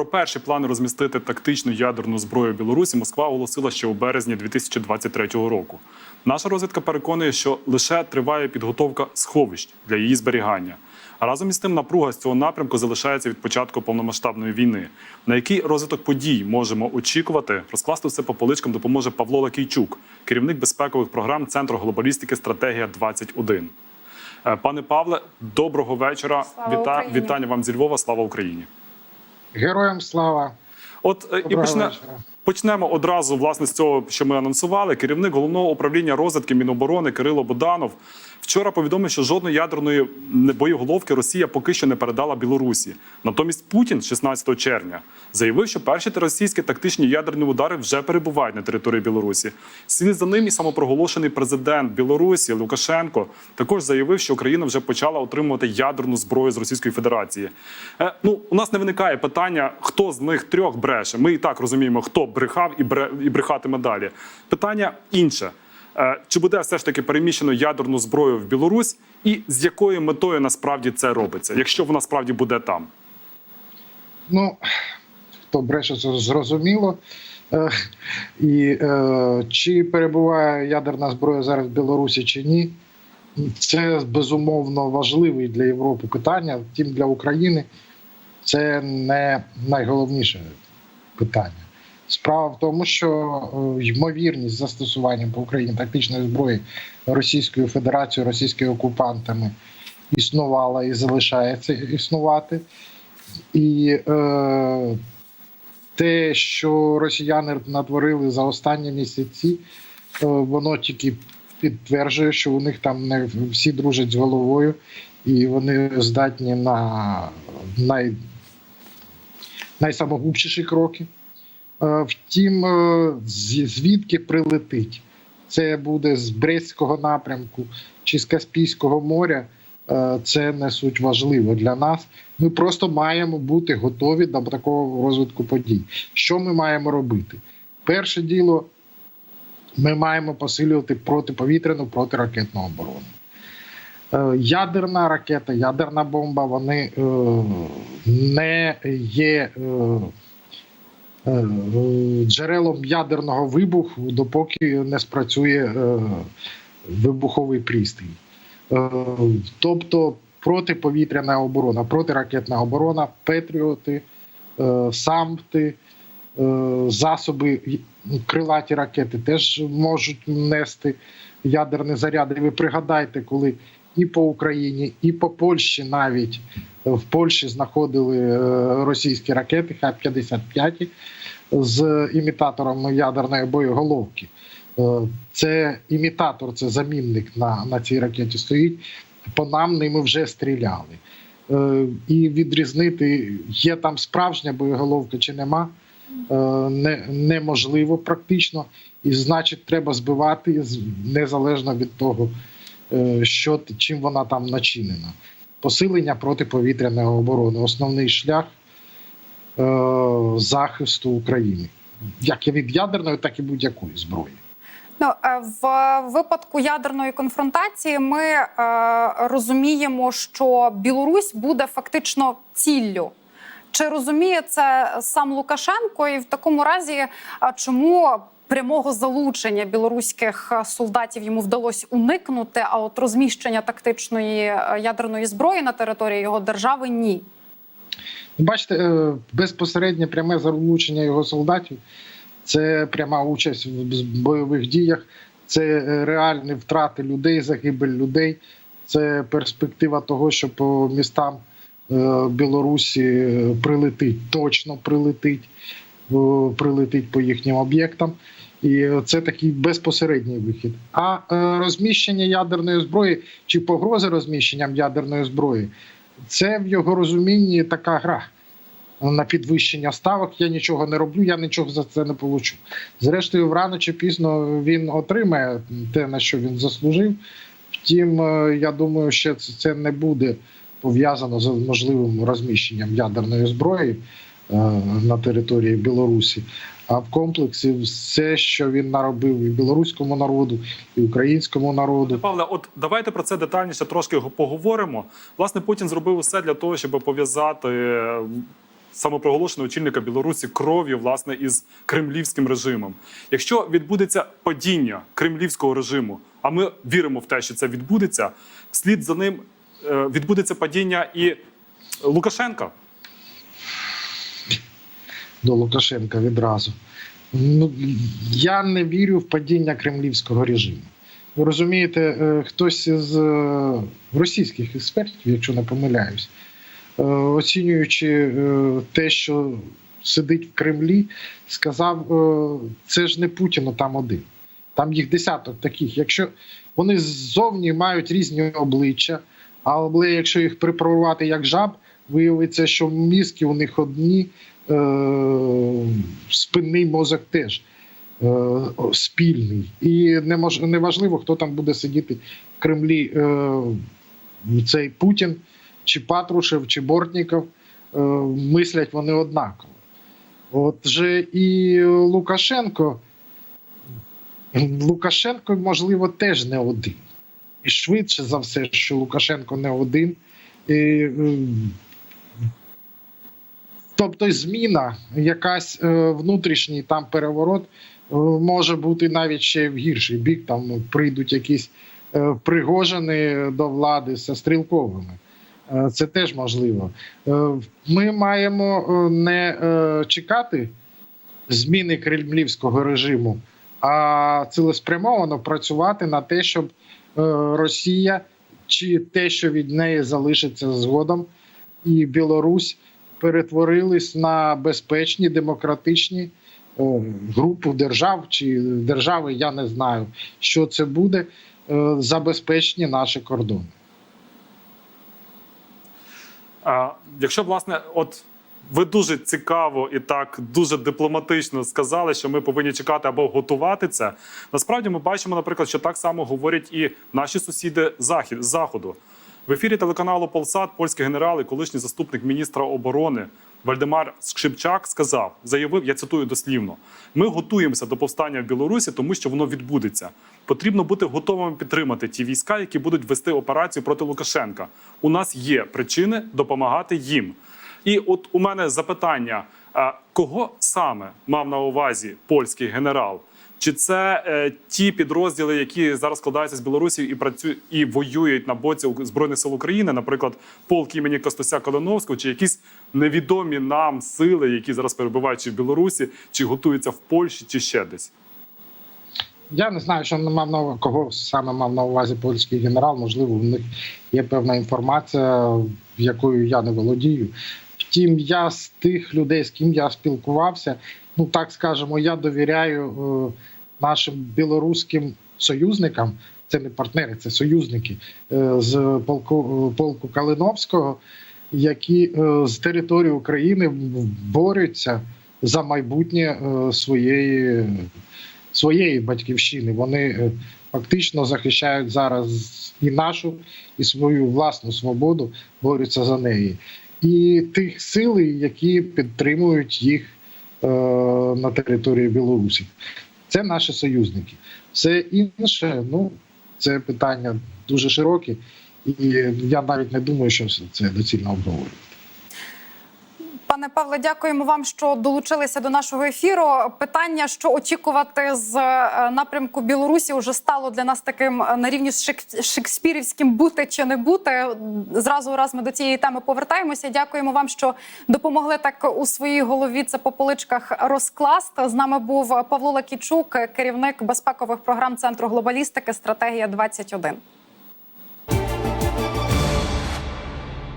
Про перші плани розмістити тактичну ядерну зброю Білорусі Москва оголосила ще у березні 2023 року. Наша розвідка переконує, що лише триває підготовка сховищ для її зберігання. А разом із тим напруга з цього напрямку залишається від початку повномасштабної війни. На який розвиток подій можемо очікувати? Розкласти все по поличкам допоможе Павло Лакійчук, керівник безпекових програм Центру глобалістики Стратегія 21 Е, Пане Павле, доброго вечора. Віта... Вітання вам зі Львова. Слава Україні. Героям слава. От Доброго і Доброго почне, вечора. Почнемо одразу власне з цього, що ми анонсували. Керівник головного управління розвідки Міноборони Кирило Боданов вчора повідомив, що жодної ядерної боєголовки Росія поки що не передала Білорусі. Натомість Путін 16 червня заявив, що перші російські тактичні ядерні удари вже перебувають на території Білорусі. Слід за ним і самопроголошений президент Білорусі Лукашенко також заявив, що Україна вже почала отримувати ядерну зброю з Російської Федерації. Е, ну, у нас не виникає питання, хто з них трьох бреше. Ми і так розуміємо, хто брехав і, бре, і брехатиме далі. Питання інше. Е, Чи буде все ж таки переміщено ядерну зброю в Білорусь, і з якою метою насправді це робиться, якщо вона справді буде там? Ну, хто бреше, зрозуміло. Е, І е, чи перебуває ядерна зброя зараз в Білорусі чи ні, це безумовно важливе для Європи питання. Втім, для України це не найголовніше питання. Справа в тому, що е, ймовірність застосування по Україні тактичної зброї Російською Федерацією, російськими окупантами існувала і залишається існувати. І е, те, що росіяни натворили за останні місяці, е, воно тільки підтверджує, що у них там не всі дружать з головою, і вони здатні на най, найсамогубшіші кроки. Е, Втім, е, звідки прилетить? Це буде з Брестського напрямку чи з Каспійського моря. Е, Це не суть важливо для нас. Ми просто маємо бути готові до такого розвитку подій. Що ми маємо робити? Перше діло, ми маємо посилювати протиповітряну протиракетну оборону. Ядерна ракета, ядерна бомба, вони не є джерелом ядерного вибуху, допоки не спрацює е, вибуховий пристрій. Е, Тобто протиповітряна оборона, протиракетна оборона, петріоти, е, самти, е, засоби крилаті ракети теж можуть нести ядерні заряди. Ви пригадайте, коли і по Україні, і по Польщі навіть в Польщі знаходили е, російські ракети Х-55 з імітатором ядерної боєголовки. Е, Це імітатор, це замінник на, на цій ракеті стоїть. По нам ними вже стріляли. Е, І відрізнити, є там справжня боєголовка чи нема, не, неможливо практично. І значить, треба збивати незалежно від того, що т- чим вона там начинена. Посилення протиповітряної оборони основний шлях е, захисту України, як і від ядерної, так і будь-якої зброї. Ну е, в випадку ядерної конфронтації ми е, розуміємо, що Білорусь буде фактично ціллю. Чи розуміє це сам Лукашенко? І в такому разі, е, чому прямого залучення білоруських е, солдатів йому вдалося уникнути? А от розміщення тактичної е, ядерної зброї на території його держави ні. Ну, Бачите, е, безпосереднє пряме залучення його солдатів це пряма участь в бойових діях, це реальні втрати людей, загибель людей, це перспектива того, що по містам Білорусі прилетить, точно прилетить, прилетить по їхнім об'єктам. І це такий безпосередній вихід. А е, розміщення ядерної зброї чи погрози розміщенням ядерної зброї це в його розумінні така гра на підвищення ставок. Я нічого не роблю, я нічого за це не получу. Зрештою, рано чи пізно він отримає те, на що він заслужив. Втім, е, я думаю, що це, це не буде пов'язано з можливим розміщенням ядерної зброї е, на території Білорусі. А в комплексі все, що він наробив і білоруському народу, і українському народу. Павле, от давайте про це детальніше трошки поговоримо. Власне, Путін зробив усе для того, щоб пов'язати е, самопроголошеного очільника Білорусі кров'ю власне із кремлівським режимом. Якщо відбудеться падіння кремлівського режиму, а ми віримо в те, що це відбудеться, слід за ним е, відбудеться падіння і Лукашенка. До Лукашенка відразу. Ну, я не вірю в падіння кремлівського режиму. Ви розумієте, е, хтось з е, російських експертів, якщо не помиляюсь, е, оцінюючи те, що сидить в Кремлі, сказав: це ж не Путіна там один. Там їх десяток таких. Якщо вони ззовні мають різні обличчя, але якщо їх припарувати як жаб, виявиться, що мізки у них одні, е, спинний мозок теж е, спільний. І немож, неважливо, хто там буде сидіти в Кремлі, е, цей Путін, чи Патрушев, чи Бортніков, е, мислять вони однаково. От же і Лукашенко. Лукашенко, можливо, теж не один. І швидше за все, що Лукашенко не один. І, тобто, зміна, якась е, внутрішній там переворот е, може бути навіть ще в гірший бік. Там ну, прийдуть якісь е, пригожини до влади зі стрілковими. Це теж можливо. Ми маємо не чекати зміни кремлівського режиму, а цілеспрямовано працювати на те, щоб Росія чи те, що від неї залишиться згодом, і Білорусь перетворились на безпечні демократичні е, групу держав чи держави, я не знаю, що це буде, е, забезпечені наші кордони. А, якщо власне, от ви дуже цікаво і так дуже дипломатично сказали, що ми повинні чекати або готувати це. Насправді ми бачимо, наприклад, що так само говорять і наші сусіди захід заходу. В ефірі телеканалу Полсат польський генерал і колишній заступник міністра оборони Вальдемар Скшипчак сказав, заявив, я цитую дослівно: ми готуємося до повстання в Білорусі, тому що воно відбудеться. Потрібно бути готовими підтримати ті війська, які будуть вести операцію проти Лукашенка. У нас є причини допомагати їм. І от у мене запитання: кого саме мав на увазі польський генерал? Чи це е, ті підрозділи, які зараз складаються з Білорусі і працюють і воюють на боці збройних сил України, наприклад, полк імені Костуся Калиновського, чи якісь невідомі нам сили, які зараз перебувають чи в Білорусі, чи готуються в Польщі, чи ще десь? Я не знаю, що не мав на кого саме мав на увазі польський генерал. Можливо, в них є певна інформація, якою я не володію. Втім, я з тих людей, з ким я спілкувався, ну так скажемо, я довіряю е, нашим білоруським союзникам. Це не партнери, це союзники е, з полку, полку Калиновського, які е, з території України борються за майбутнє е, своєї своєї батьківщини. Вони е, фактично захищають зараз і нашу, і свою власну свободу, борються за неї. І тих сил, які підтримують їх е, на території Білорусі. Це наші союзники. Все інше, ну це питання дуже широке, і я навіть не думаю, що це доцільно обговорювати. Пане Павле, дякуємо вам, що долучилися до нашого ефіру. Питання, що очікувати з е, напрямку Білорусі, вже стало для нас таким е, на рівні з шекспірівським бути чи не бути. Зразу раз ми до цієї теми повертаємося. Дякуємо вам, що допомогли так у своїй голові це по поличках розкласти. З нами був Павло Лакічук, керівник безпекових програм Центру глобалістики Стратегія 21